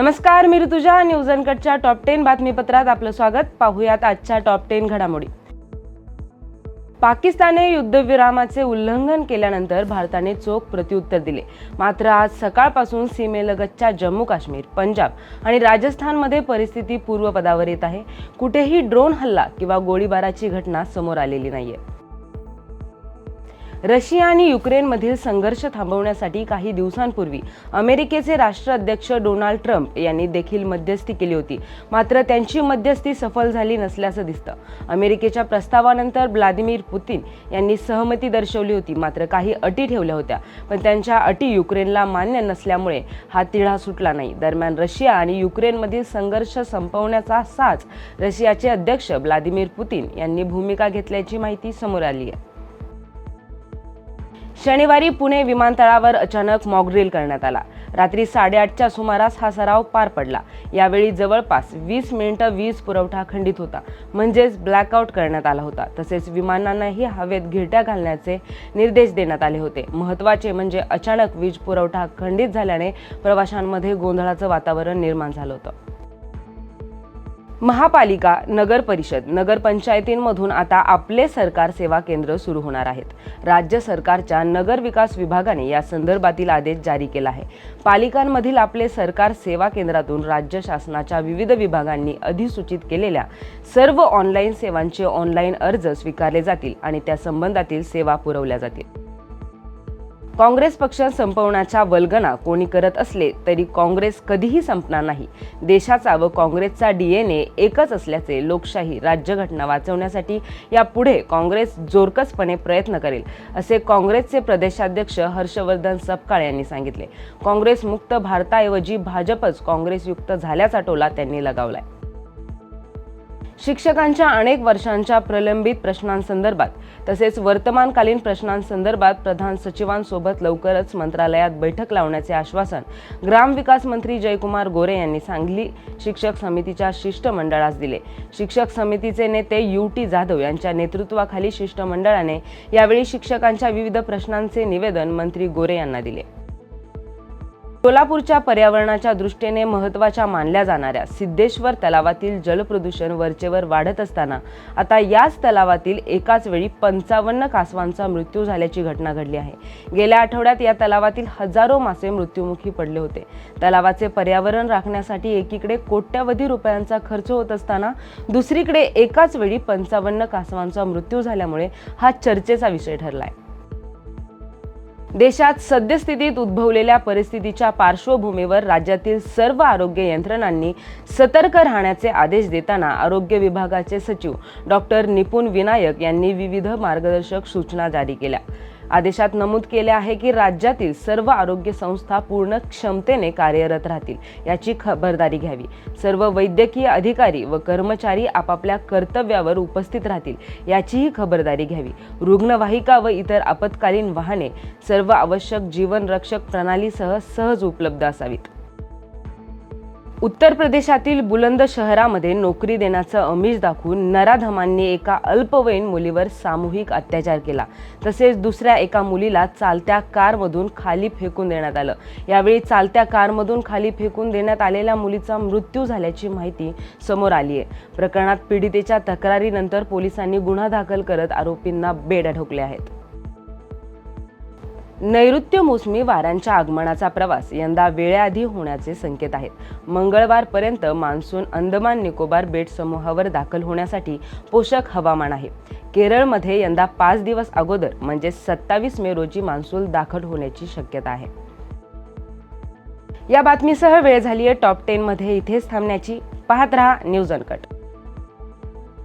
नमस्कार मी ऋतुजा. न्यूज अनकटच्या टॉप टेन बातमीपत्रात आपलं स्वागत. पाहूयात आजच्या टॉप टेन घडामोडी. पाकिस्तानने युद्धविरामाचे उल्लंघन केल्यानंतर भारताने चोख प्रत्युत्तर दिले. मात्र आज सकाळपासून सीमेलगतच्या जम्मू काश्मीर पंजाब आणि राजस्थानमध्ये परिस्थिती पूर्वपदावर येत आहे. कुठेही ड्रोन हल्ला किंवा गोळीबाराची घटना समोर आलेली नाहीये. रशिया आणि युक्रेनमधील संघर्ष थांबवण्यासाठी काही दिवसांपूर्वी अमेरिकेचे राष्ट्राध्यक्ष डोनाल्ड ट्रम्प यांनी देखील मध्यस्थी केली होती. मात्र त्यांची मध्यस्थी सफल झाली नसल्याचं दिसतं. अमेरिकेच्या प्रस्तावानंतर व्लादिमीर पुतीन यांनी सहमती दर्शवली होती. मात्र काही अटी ठेवल्या होत्या पण त्यांच्या अटी युक्रेनला मान्य नसल्यामुळे हा तिढा सुटला नाही. दरम्यान रशिया आणि युक्रेनमधील संघर्ष संपवण्याचा साच रशियाचे अध्यक्ष व्लादिमीर पुतीन यांनी भूमिका घेतल्याची माहिती समोर आली आहे. शनिवारी पुणे विमानतळावर अचानक मॉकड्रिल करण्यात आला. रात्री साडेआठच्या सुमारास हा सराव पार पडला. यावेळी जवळपास वीस मिनिटं वीज पुरवठा खंडित होता. म्हणजेच ब्लॅकआउट करण्यात आला होता. तसेच विमानांनाही हवेत घिरट्या घालण्याचे निर्देश देण्यात आले होते. महत्त्वाचे म्हणजे अचानक वीज पुरवठा खंडित झाल्याने प्रवाशांमध्ये गोंधळाचं वातावरण निर्माण झालं होतं. महापालिका नगर परिषद नगरपंचायतींमधून आता आपले सरकार सेवा केंद्र सुरू होणार आहेत. राज्य सरकारच्या नगर विकास विभागाने या संदर्भातील आदेश जारी केला आहे. पालिकांमधील आपले सरकार सेवा केंद्रातून राज्य शासनाच्या विविध विभागांनी अधिसूचित केलेल्या सर्व ऑनलाईन सेवांचे ऑनलाईन अर्ज स्वीकारले जातील आणि त्या संबंधातील सेवा पुरवल्या जातील. काँग्रेस पक्ष संपवण्याच्या वल्गना कोणी करत असले तरी काँग्रेस कधीही संपणार नाही. देशाचा व काँग्रेसचा डीएनए एकच असल्याचे लोकशाही राज्यघटना वाचवण्यासाठी यापुढे काँग्रेस जोरकसपणे प्रयत्न करेल असे काँग्रेसचे प्रदेशाध्यक्ष हर्षवर्धन सपकाळ यांनी सांगितले. काँग्रेस मुक्त भारताऐवजी भाजपच काँग्रेसयुक्त झाल्याचा टोला त्यांनी लगावलाय. शिक्षकांच्या अनेक वर्षांच्या प्रलंबित प्रश्नांसंदर्भात तसेच वर्तमानकालीन प्रश्नांसंदर्भात प्रधान सचिवांसोबत लवकरच मंत्रालयात बैठक लावण्याचे आश्वासन ग्रामविकास मंत्री जयकुमार गोरे यांनी सांगली शिक्षक समितीच्या शिष्टमंडळास दिले. शिक्षक समितीचे नेते यू टी जाधव यांच्या नेतृत्वाखाली शिष्टमंडळाने यावेळी शिक्षकांच्या विविध प्रश्नांचे निवेदन मंत्री गोरे यांना दिले. सोलापूरच्या पर्यावरणाच्या दृष्टीने महत्त्वाच्या मानल्या जाणाऱ्या सिद्धेश्वर तलावातील जलप्रदूषण वरचेवर वाढत असताना आता याच तलावातील एकाच वेळी पंचावन्न कासवांचा मृत्यू झाल्याची घटना घडली आहे. गेल्या आठवड्यात या तलावातील हजारो मासे मृत्युमुखी पडले होते. तलावाचे पर्यावरण राखण्यासाठी एकीकडे कोट्यवधी रुपयांचा खर्च होत असताना दुसरीकडे एकाच वेळी पंचावन्न कासवांचा मृत्यू झाल्यामुळे हा चर्चेचा विषय ठरलाय. देशात सद्यस्थितीत उद्भवलेल्या परिस्थितीच्या पार्श्वभूमीवर राज्यातील सर्व आरोग्य यंत्रणांनी सतर्क राहण्याचे आदेश देताना आरोग्य विभागाचे सचिव डॉक्टर निपुण विनायक यांनी विविध मार्गदर्शक सूचना जारी केल्या. आदेशात नमूद केले आहे की राज्यातील सर्व आरोग्य संस्था पूर्ण क्षमतेने कार्यरत राहतील याची खबरदारी घ्यावी. सर्व वैद्यकीय अधिकारी व कर्मचारी आपापल्या कर्तव्यावर उपस्थित राहतील याचीही खबरदारी घ्यावी. रुग्णवाहिका व इतर आपत्कालीन वाहने सर्व आवश्यक जीवनरक्षक प्रणालीसह सहज उपलब्ध असावीत. उत्तर प्रदेशातील बुलंद शहरामध्ये नोकरी देण्याचं अमिष दाखवून नराधमांनी एका अल्पवयीन मुलीवर सामूहिक अत्याचार केला. तसेच दुसऱ्या एका मुलीला चालत्या कारमधून खाली फेकून देण्यात आलं. यावेळी चालत्या कारमधून खाली फेकून देण्यात आलेल्या मुलीचा मृत्यू झाल्याची माहिती समोर आली आहे. प्रकरणात पीडितेच्या तक्रारीनंतर पोलिसांनी गुन्हा दाखल करत आरोपींना बेड्या ठोकल्या आहेत. नैऋत्य मोसमी वाऱ्यांच्या आगमनाचा प्रवास यंदा वेळेआधी होण्याचे संकेत आहेत. मंगळवारपर्यंत मान्सून अंदमान निकोबार बेट समूहावर दाखल होण्यासाठी पोषक हवामान आहे. केरळमध्ये यंदा पाच दिवस अगोदर म्हणजे सत्तावीस मे रोजी मान्सून दाखल होण्याची शक्यता आहे. या बातमीसह वेळ झाली आहे टॉप टेनमध्ये. इथेच थांबण्याची. पाहत रहा न्यूज अनकट.